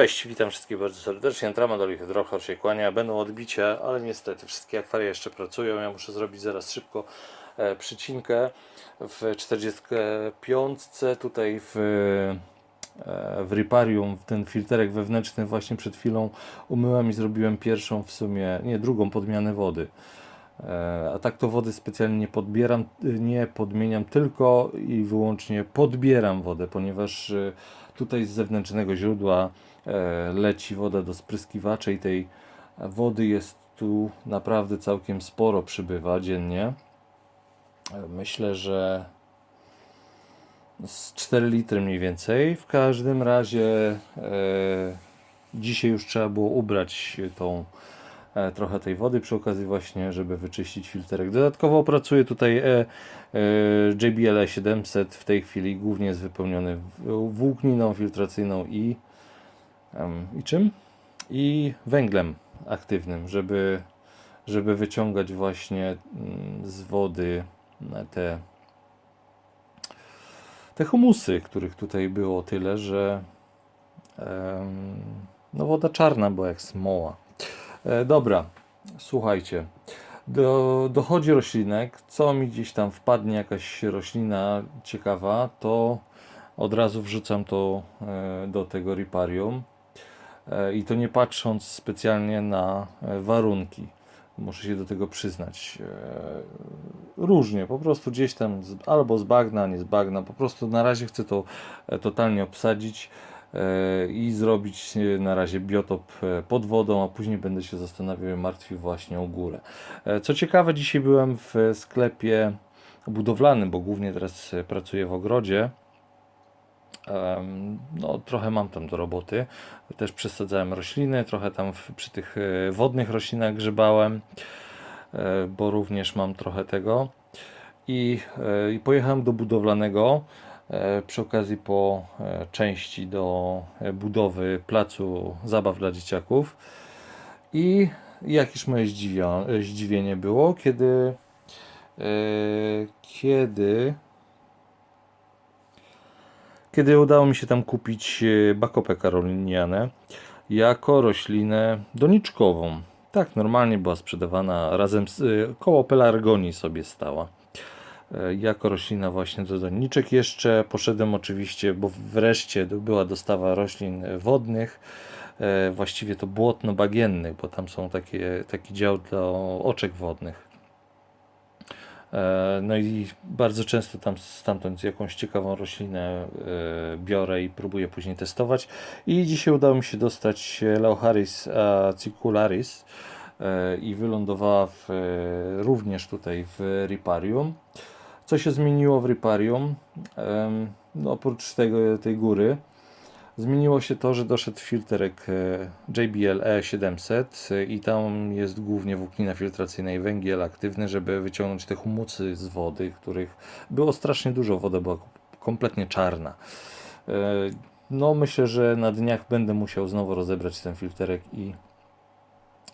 Cześć, witam wszystkich bardzo serdecznie. Tramadol i Hydrochor się kłania. Będą odbicia, ale niestety wszystkie akwaria jeszcze pracują. Ja muszę zrobić zaraz szybko e, przycinkę w 45. Tutaj w, e, w riparium ten filterek wewnętrzny właśnie przed chwilą umyłem i zrobiłem pierwszą w sumie, nie drugą podmianę wody. E, A tak to wody specjalnie nie podbieram, nie podmieniam, tylko i wyłącznie podbieram wodę, ponieważ y, tutaj z zewnętrznego źródła e, leci woda do spryskiwacza i tej wody jest tu naprawdę całkiem sporo przybywa dziennie. E, Myślę, że z 4 litry mniej więcej. W każdym razie e, dzisiaj już trzeba było ubrać tą e, trochę tej wody przy okazji właśnie, żeby wyczyścić filterek. Dodatkowo opracuję tutaj e, e, JBL 700 w tej chwili głównie jest wypełniony włókniną filtracyjną i i czym? I węglem aktywnym, żeby żeby wyciągać właśnie mm, z wody e, te te humusy, których tutaj było tyle, że no woda czarna była jak smoła. E, dobra, słuchajcie. Do, dochodzi roślinek, co mi gdzieś tam wpadnie jakaś roślina ciekawa, to od razu wrzucam to e, do tego riparium. E, I to nie patrząc specjalnie na warunki. Muszę się do tego przyznać. Różnie, po prostu gdzieś tam albo z bagna, nie z bagna. Po prostu na razie chcę to totalnie obsadzić i zrobić e, na razie biotop e, pod wodą, a później będę się zastanawiał i martwił właśnie o górę. E, Co ciekawe, dzisiaj byłem w sklepie budowlanym, bo głównie teraz e, pracuję w ogrodzie. No, trochę mam tam do roboty. Też przesadzałem rośliny, trochę tam przy tych e, wodnych roślinach grzebałem, e, bo również mam trochę tego. I, e, i pojechałem do budowlanego e, przy okazji po e, części do e, budowy placu zabaw dla dzieciaków. I jakież moje e, zdziwienie było, kiedy e, kiedy kiedy udało mi się tam kupić e, bakopę karolinianę jako roślinę doniczkową. Tak, normalnie była sprzedawana razem z e, koło pelargonii sobie stała. E, Jako roślina właśnie do doniczek jeszcze poszedłem oczywiście, bo wreszcie była dostawa roślin wodnych. E, Właściwie to błotno-bagiennych, bo tam są takie, taki dział dla oczek wodnych. E, No i bardzo często tam stamtąd jakąś ciekawą roślinę biorę i próbuję później testować. I dzisiaj udało mi się dostać Leocharis acicularis i wylądowała w, również tutaj w riparium. Co się zmieniło w riparium? No, oprócz tego, tej góry, Zmieniło się to, że doszedł filterek e, JBL E700 e, i tam jest głównie włóknina filtracyjna i węgiel aktywny, żeby wyciągnąć te humusy z wody, których było strasznie dużo, woda była kompletnie czarna. E, No myślę, że na dniach będę musiał znowu rozebrać ten filterek i,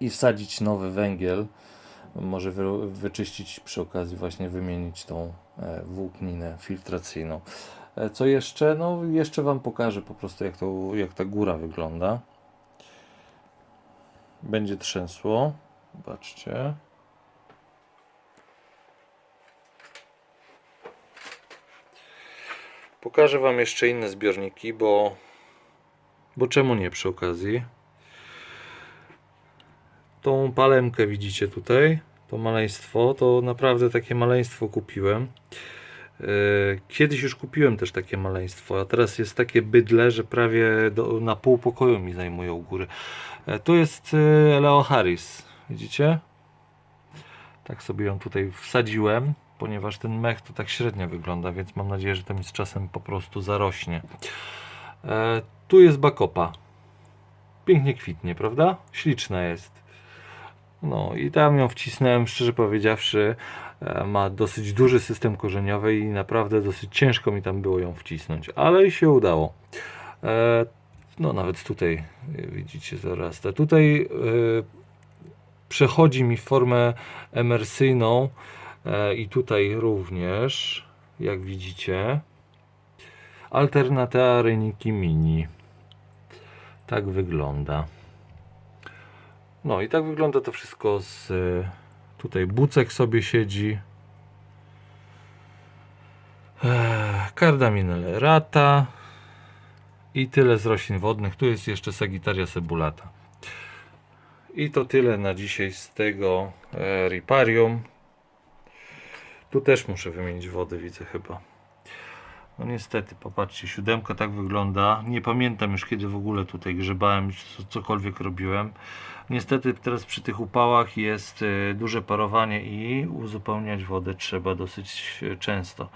i wsadzić nowy węgiel. Może wy, wyczyścić przy okazji właśnie wymienić tą e, włókninę filtracyjną. E, Co jeszcze? No, jeszcze Wam pokażę po prostu, jak, to, jak ta góra wygląda. Będzie trzęsło. Zobaczcie. Pokażę Wam jeszcze inne zbiorniki, bo, bo czemu nie przy okazji? Tą palemkę widzicie tutaj, to maleństwo, to naprawdę takie maleństwo kupiłem. E, Kiedyś już kupiłem też takie maleństwo, a teraz jest takie bydle, że prawie do, na pół pokoju mi zajmują góry. E, Tu jest e, Leo Harris, widzicie? Tak sobie ją tutaj wsadziłem, ponieważ ten mech to tak średnio wygląda, więc mam nadzieję, że to mi z czasem po prostu zarośnie. Tu jest bakopa. Pięknie kwitnie, prawda? Śliczna jest. No i tam ją wcisnąłem, szczerze powiedziawszy, e, ma dosyć duży system korzeniowy i naprawdę dosyć ciężko mi tam było ją wcisnąć, ale się udało. E, No nawet tutaj e, widzicie zarasta. Tutaj przechodzi mi formę emersyjną i tutaj również, jak widzicie, Alternata Reniki Mini. tak wygląda. No i tak wygląda to wszystko z y, tutaj bucek sobie siedzi. Ech, Cardaminalerata i tyle z roślin wodnych. Tu jest jeszcze Sagittaria sebulata. I to tyle na dzisiaj z tego e, riparium. Tu też muszę wymienić wodę, widzę chyba. No niestety, popatrzcie, siódemka tak wygląda. Nie pamiętam już kiedy w ogóle tutaj grzebałem, co- cokolwiek robiłem. Niestety teraz przy tych upałach jest e, duże parowanie i uzupełniać wodę trzeba dosyć e, często.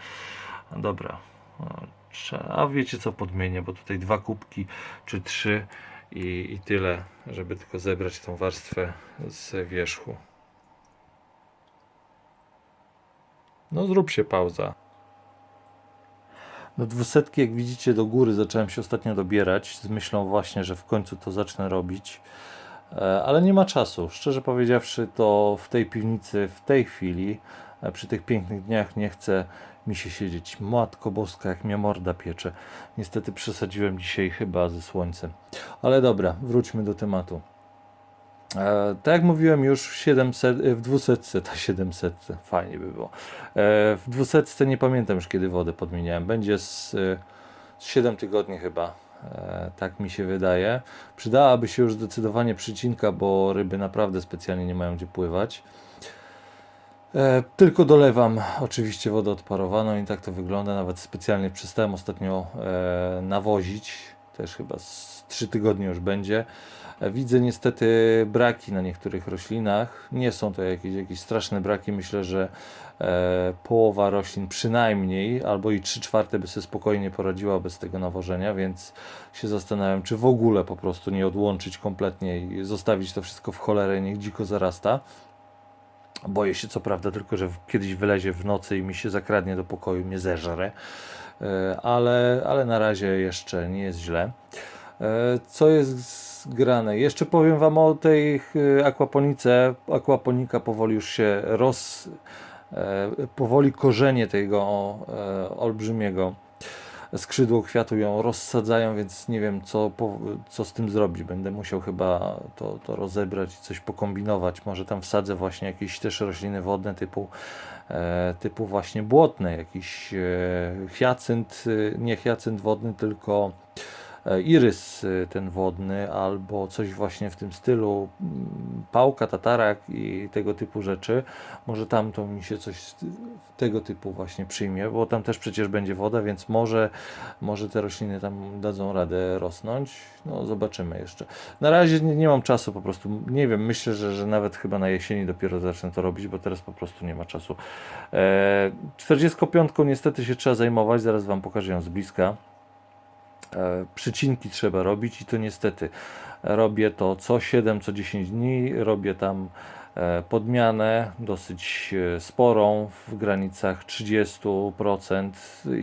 Dobra. O, trze- A wiecie co podmienię, bo tutaj dwa kubki czy trzy i, i tyle, żeby tylko zebrać tą warstwę z wierzchu. No zrób się pauza. Do dwusetki, jak widzicie, do góry zacząłem się ostatnio dobierać z myślą właśnie, że w końcu to zacznę robić. E, Ale nie ma czasu. Szczerze powiedziawszy, to w tej piwnicy w tej chwili, e, przy tych pięknych dniach, nie chce mi się siedzieć. Matko Boska, jak mnie morda piecze. Niestety przesadziłem dzisiaj chyba ze słońcem. Ale dobra, wróćmy do tematu. E, tak jak mówiłem już w 700, e, w 200, ta 700, fajnie by było. E, w 200 nie pamiętam już kiedy wodę podmieniałem. Będzie z, z 7 tygodni chyba. E, tak mi się wydaje. Przydałaby się już zdecydowanie przycinka, bo ryby naprawdę specjalnie nie mają gdzie pływać. E, tylko dolewam oczywiście wodę odparowaną i tak to wygląda. Nawet specjalnie przestałem ostatnio e, nawozić. Też chyba z 3 tygodnie już będzie. Widzę niestety braki na niektórych roślinach. Nie są to jakieś, jakieś straszne braki. Myślę, że e, połowa roślin przynajmniej, albo i 3 czwarte by sobie spokojnie poradziła bez tego nawożenia, więc się zastanawiam, czy w ogóle po prostu nie odłączyć kompletnie i zostawić to wszystko w cholerę, niech dziko zarasta. Boję się co prawda tylko, że kiedyś wylezie w nocy i mi się zakradnie do pokoju, mnie zeżre, E, ale, ale na razie jeszcze nie jest źle. E, Co jest grane? Jeszcze powiem Wam o tej e, akwaponice. Akwaponika powoli już się roz... e, Powoli korzenie tego e, olbrzymiego skrzydło kwiatu ją rozsadzają, więc nie wiem co, co z tym zrobić. Będę musiał chyba to, to rozebrać i coś pokombinować. Może tam wsadzę właśnie jakieś też rośliny wodne typu, typu właśnie błotne, jakiś e, hiacynt, e, nie hiacynt wodny, tylko irys e, ten wodny albo coś właśnie w tym stylu, mm, pałka, tatarak i tego typu rzeczy. Może tam to mi się coś tego typu właśnie przyjmie, bo tam też przecież będzie woda, więc może, może te rośliny tam dadzą radę rosnąć. No zobaczymy jeszcze. Na razie nie, nie mam czasu po prostu, nie wiem, myślę, że, że nawet chyba na jesieni dopiero zacznę to robić, bo teraz po prostu nie ma czasu. E, 45 niestety się trzeba zajmować, zaraz Wam pokażę ją z bliska. E, przycinki trzeba robić i to niestety robię to co 7, co 10 dni, robię tam e, podmianę dosyć e, sporą w granicach 30%,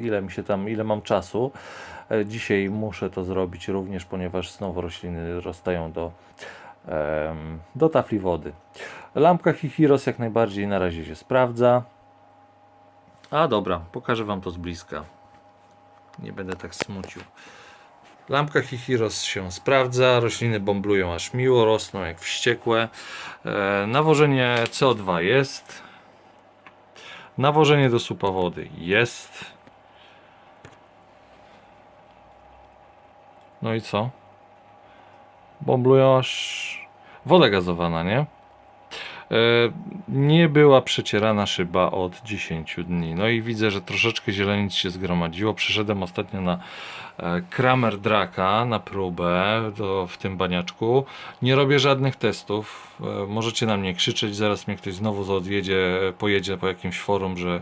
ile mi się tam, ile mam czasu. Dzisiaj muszę to zrobić również, ponieważ znowu rośliny rozstają do, do tafli wody. Lampka Hihiros jak najbardziej na razie się sprawdza. A dobra, pokażę Wam to z bliska. Nie będę tak smucił. Lampka Hihiros się sprawdza, rośliny bomblują aż miło, rosną jak wściekłe. E, nawożenie CO2 jest. Nawożenie do supa wody jest. No i co? Bomblują aż woda gazowana, nie? E, nie była przecierana szyba od 10 dni. No i widzę, że troszeczkę zielenic się zgromadziło. Przyszedłem ostatnio na e, Kramer Draka na próbę do, w tym baniaczku. Nie robię żadnych testów. E, Możecie na mnie krzyczeć, zaraz mnie ktoś znowu odjedzie, pojedzie po jakimś forum, że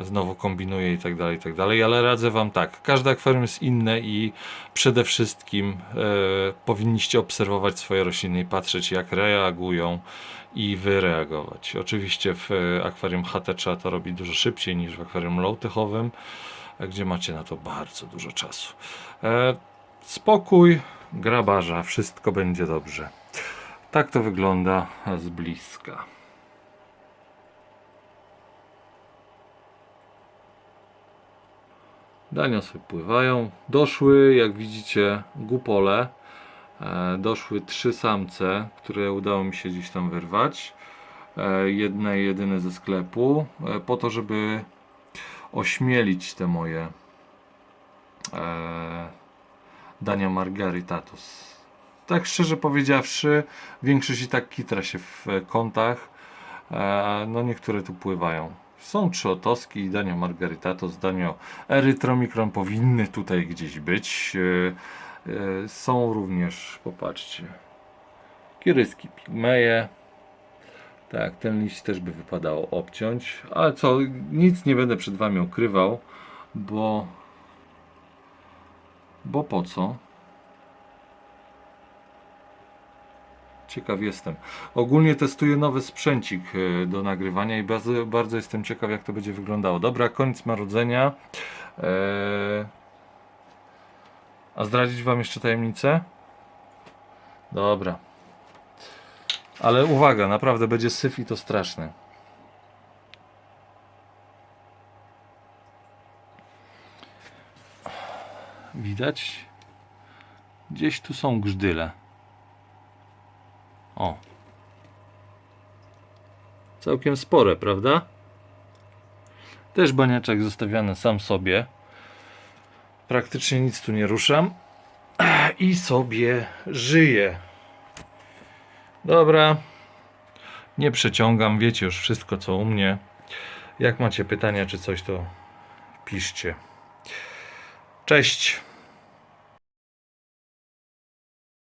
znowu kombinuję i tak dalej, i tak dalej, ale radzę Wam tak, każde akwarium jest inne i przede wszystkim e, powinniście obserwować swoje rośliny i patrzeć jak reagują i wyreagować. Oczywiście w e, akwarium HT trzeba to robić dużo szybciej niż w akwarium low-techowym, e, gdzie macie na to bardzo dużo czasu. E, spokój, grabarza, wszystko będzie dobrze. Tak to wygląda z bliska. Daniosy pływają. Doszły, jak widzicie, gupole. E, doszły trzy samce, które udało mi się gdzieś tam wyrwać. E, jedne jedyne ze sklepu, e, po to, żeby ośmielić te moje dania margaritatus. Tak szczerze powiedziawszy, większość i tak kitra się w kątach. No niektóre tu pływają. Są trzy otoski i danio margaritatus, danio erytromikron powinny tutaj gdzieś być. E, e, są również, popatrzcie, kiryski pigmeje. Tak, ten liść też by wypadało obciąć, ale co, nic nie będę przed Wami ukrywał, bo bo po co? Ciekaw jestem. Ogólnie testuję nowy sprzęcik e, do nagrywania i bardzo, bardzo jestem ciekaw, jak to będzie wyglądało. Dobra, koniec marudzenia. Eee... A zdradzić Wam jeszcze tajemnicę? Dobra. Ale uwaga, naprawdę będzie syf i to straszny. Widać? Gdzieś tu są grzdyle. O. Całkiem spore, prawda? Też baniaczek zostawiany sam sobie. Praktycznie nic tu nie ruszam. I sobie żyję. Dobra. Nie przeciągam, wiecie już wszystko co u mnie. Jak macie pytania czy coś, to piszcie. Cześć.